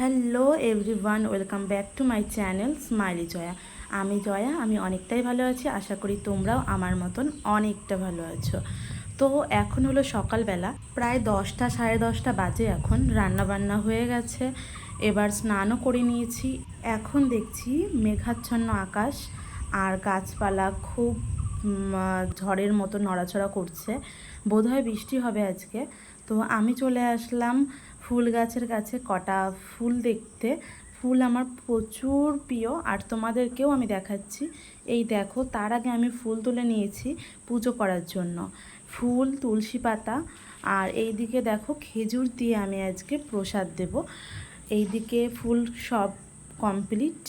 Hello everyone, welcome back to my channel smiley Jaya. আমি জয়া, আমি অনেকটাই ভালো আছি, আশা করি তোমরাও আমার মতন অনেকটা ভালো আছো। তো এখন হলো সকালবেলা, প্রায় দশটা, সাড়ে দশটা বাজে এখন রান্না বান্না হয়ে গেছে, এবার স্নানও করে নিয়েছি। এখন দেখছি মেঘাচ্ছন্ন আকাশ, আর গাছপালা খুব ঝড়ের মতো নড়াচড়া করছে। বোধহয় বৃষ্টি হবে আজকে। তো আমি চলে আসলাম ফুল গাছের কাছে কটা ফুল দেখতে। ফুল আমার প্রচুর প্রিয়, আর তোমাদেরকেও আমি দেখাচ্ছি। এই দেখো, তার আগে আমি ফুল তুলে নিয়েছি পুজো করার জন্য। ফুল, তুলসী পাতা, আর এই দিকে দেখো, খেজুর দিয়ে আমি আজকে প্রসাদ দেব। এইদিকে ফুল সব কমপ্লিট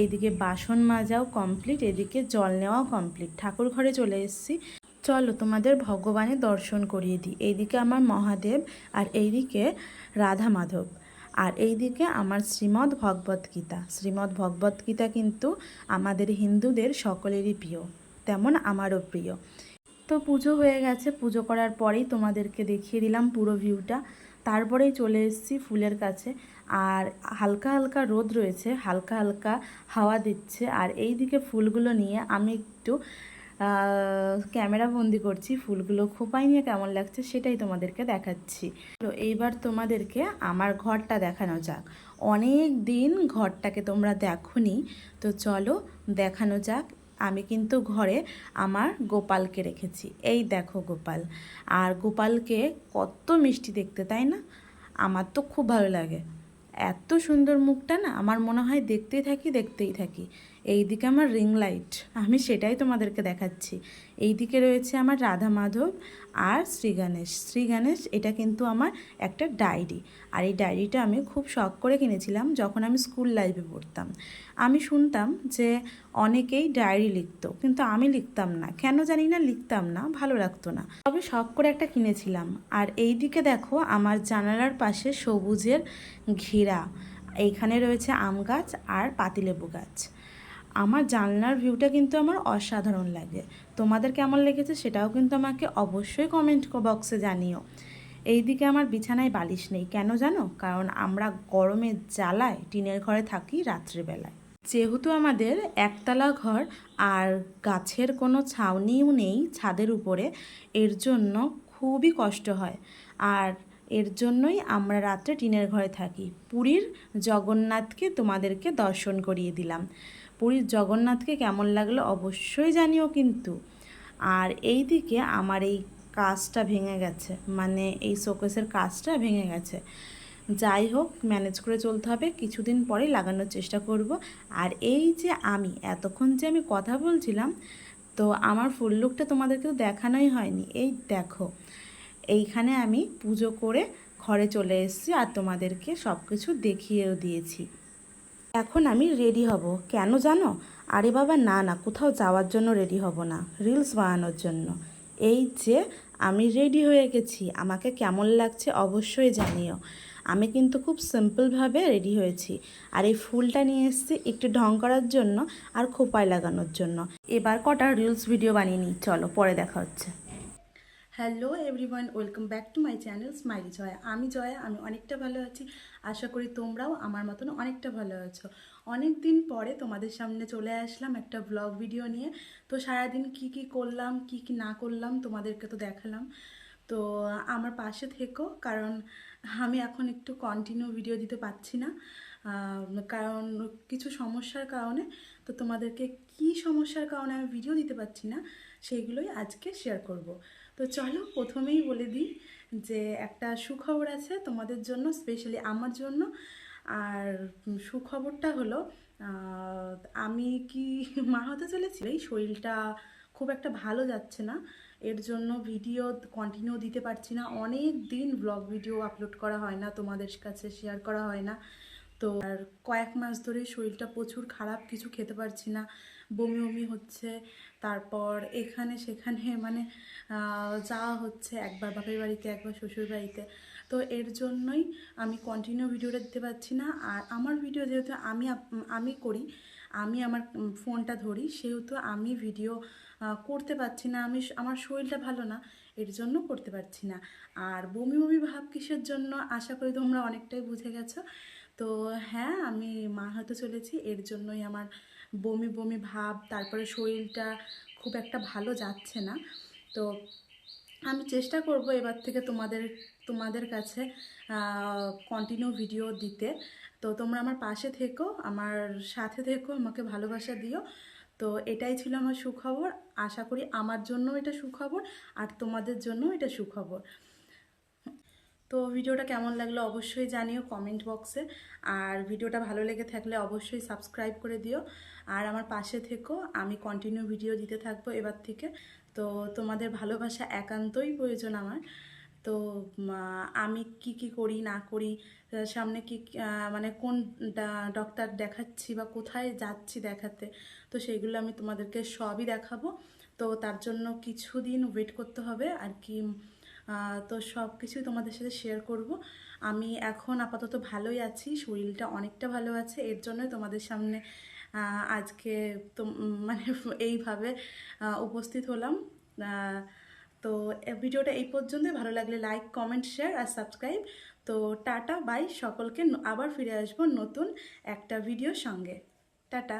এইদিকে বাসন মাজাও কমপ্লিট এদিকে জল নেওয়াও কমপ্লিট ঠাকুর ঘরে চলে এসেছি। চলো তোমাদের ভগবানের দর্শন করিয়ে দিই। এইদিকে আমার মহাদেব আর এইদিকে রাধা মাধব আর এইদিকে আমার শ্রীমদ্ ভগবত গীতা। শ্রীমদ্ ভগবত গীতা কিন্তু আমাদের হিন্দুদের সকলেরই প্রিয়। তেমন আমারও প্রিয়। তো পুজো হয়ে গেছে। পুজো করার পরেই তোমাদেরকে দেখিয়ে দিলাম পুরো ভিউটা। তারপরেই চলে এসেছি ফুলের কাছে। আর হালকা হালকা রোদ রয়েছে, হালকা হালকা হাওয়া দিচ্ছে। আর এই দিকে ফুলগুলো নিয়ে আমি একটু ক্যামেরা বন্দি করছি, ফুলগুলো খোপাই নিয়ে কেমন লাগছে সেটাই তোমাদেরকে দেখাচ্ছি। তো এইবার তোমাদেরকে আমার ঘরটা দেখানো যাক। অনেক দিন ঘরটাকে তোমরা দেখোনি, তো চলো দেখানো যাক। আমি কিন্তু ঘরে আমার গোপালকে রেখেছি। এই দেখো গোপাল। আর গোপালকে কত মিষ্টি দেখতে, তাই না? আমার তো খুব ভালো লাগে। এত সুন্দর মুখটা না, আমার মনে হয় দেখতেই থাকি দেখতেই থাকি। এইদিকে আমার রিং লাইট আমি সেটাই তোমাদেরকে দেখাচ্ছি। এই দিকে রয়েছে আমার রাধা মাধব আর শ্রী গণেশ। শ্রী গণেশ, এটা কিন্তু আমার একটা ডায়েরি আর এই ডায়েরিটা আমি খুব শখ করে কিনেছিলাম যখন আমি স্কুল লাইফে পড়তাম। আমি শুনতাম যে অনেকেই ডায়েরি লিখতো, কিন্তু আমি লিখতাম না। কেন জানি না, লিখতাম না, ভালো লাগতো না। তবে শখ করে একটা কিনেছিলাম। আর এই দিকে দেখো আমার জানালার পাশে সবুজের ঘেরা। এইখানে রয়েছে আম গাছ আর পাতিলেবু গাছ। আমার জানলার ভিউটা কিন্তু আমার অসাধারণ লাগে। তোমাদের কেমন লেগেছে সেটাও কিন্তু আমাকে অবশ্যই কমেন্ট বক্সে জানিও। এইদিকে আমার বিছানায় বালিশ নেই, কেন জানো? কারণ আমরা গরমে জ্বালায় টিনের ঘরে থাকি রাত্রিবেলায়। যেহেতু আমাদের একতলা ঘর আর গাছের কোনো ছাউনিও নেই ছাদের উপরে, এর জন্য খুবই কষ্ট হয়। আর এর জন্যই আমরা রাত্রে টিনের ঘরে থাকি। পুরীর জগন্নাথকে তোমাদেরকে দর্শন করিয়ে দিলাম। পুরীর জগন্নাথকে কেমন লাগল অবশ্যই জানিও কিন্তু। আর এই দিকে আমার এই কাজটা ভেঙে গেছে মানে এই শোকেসের কাজটা ভেঙে গেছে। যাই হোক ম্যানেজ করে চলতে হবে, কিছুদিন পরেই লাগানোর চেষ্টা করব। আর এই যে আমি, এতক্ষণ যে আমি কথা বলছিলাম, তো আমার ফুল লুকটা তোমাদেরকে তো দেখানোই হয়নি। এই দেখো, এইখানে আমি পুজো করে ঘরে চলে এসেছি আর তোমাদেরকে সব কিছু দেখিয়েও দিয়েছি। এখন আমি রেডি হব। কেন জানো? আরে বাবা, না না, কোথাও যাওয়ার জন্য রেডি হব না। রিলস বানানোর জন্য। এই যে, আমি রেডি হয়ে গেছি। আমাকে কেমন লাগছে অবশ্যই জানিও। আমি কিন্তু খুব সিম্পলভাবে রেডি হয়েছি। আর এই ফুলটা নিয়ে এসেছি একটু ঢং করার জন্য আর খোপায় লাগানোর জন্য। এবার কটা রিলস ভিডিও বানিয়ে নিই। চলো, পরে দেখা হচ্ছে। Hello everyone welcome back to my channel smiley Jaya আমি জয়া, আমি অনেকটা ভালো আছি। আশা করি তোমরাও আমার মতন অনেকটা ভালো আছো। অনেক দিন পরে তোমাদের সামনে চলে আসলাম একটা ব্লগ ভিডিও নিয়ে। তো সারাদিন কি কি করলাম, কি কি না করলাম তোমাদেরকে তো দেখালাম। তো আমার পাশে থেকো, কারণ আমি এখন একটু কন্টিনিউ ভিডিও দিতে পারছি না। কারণ কিছু সমস্যার কারণে, তো তোমাদেরকে কি সমস্যার কারণে আমি ভিডিও দিতে পারছি না সেইগুলোই আজকে শেয়ার করব। তো চলো প্রথমেই বলে দিই যে একটা সুখবর আছে তোমাদের জন্য স্পেশালি আমার জন্য। আর সুখবরটা হলো আমি কি মা হতে চলেছি? এই শরীরটা খুব একটা ভালো যাচ্ছে না। এর জন্য ভিডিও কন্টিনিউ দিতে পারছি না। অনেক দিন ব্লগ ভিডিও আপলোড করা হয় না, তোমাদের কাছে শেয়ার করা হয় না। তো আর কয়েক মাস ধরে শরীরটা প্রচুর খারাপ, কিছু খেতে পারছি না, বমি বমি হচ্ছে। তারপর এখানে সেখানে মানে যাওয়া হচ্ছে একবার বাপের বাড়িতে, একবার শ্বশুর বাড়িতে। তো এর জন্যই আমি কন্টিনিউ ভিডিওটা দিতে পারছি না। আর আমার ভিডিও যেহেতু আমি আমি করি, আমি আমার ফোনটা ধরি, সেহেতু আমি ভিডিও করতে পারছি না। আমি আমার শরীরটা ভালো না, এর জন্য করতে পারছি না। আর বমি বমি ভাব কিসের জন্য? আশা করি তোমরা অনেকটাই বুঝে গেছো। তো হ্যাঁ আমি মা হতে চলেছি। এর জন্যই আমার বমি বমি ভাব, তারপরে শরীরটা খুব একটা ভালো যাচ্ছে না। তো আমি চেষ্টা করব এবার থেকে তোমাদের তোমাদের কাছে কন্টিনিউ ভিডিও দিতে। তো তোমরা আমার পাশে থেকো, আমার সাথে থেকো, আমাকে ভালোবাসা দিও। তো এটাই ছিল আমার সুখবর। আশা করি আমার জন্য এটা সুখবর, আর তোমাদের জন্য এটা সুখবর। তো ভিডিওটা কেমন লাগল অবশ্যই জানিও কমেন্ট বক্সে আর ভিডিওটা ভালো লেগে থাকলে অবশ্যই সাবস্ক্রাইব করে দিও। আর আমার পাশে থেকো, আমি কন্টিনিউ ভিডিও দিতে থাকব এবার থেকে। তো তোমাদের ভালোবাসা একান্তই প্রয়োজন আমার। তো আমি কি কি করি, না করি সামনে কি মানে কোন ডক্টর দেখাচ্ছি বা কোথায় যাচ্ছি দেখাতে, তো সেইগুলো আমি তোমাদেরকে সবই দেখাবো। তো তার জন্য কিছুদিন ওয়েট করতে হবে। আর কি তো সব কিছুই তোমাদের সাথে শেয়ার করব। আমি এখন আপাতত ভালোই আছি, শরীরটা অনেকটা ভালো আছে, এর জন্যই তোমাদের সামনে আজকে তো মানে এইভাবে উপস্থিত হলাম। তো ভিডিওটা এই পর্যন্তই, ভালো লাগলে লাইক কমেন্ট শেয়ার আর সাবস্ক্রাইব তো টাটা বাই সকলকে আবার ফিরে আসব নতুন একটা ভিডিওর সঙ্গে। টাটা।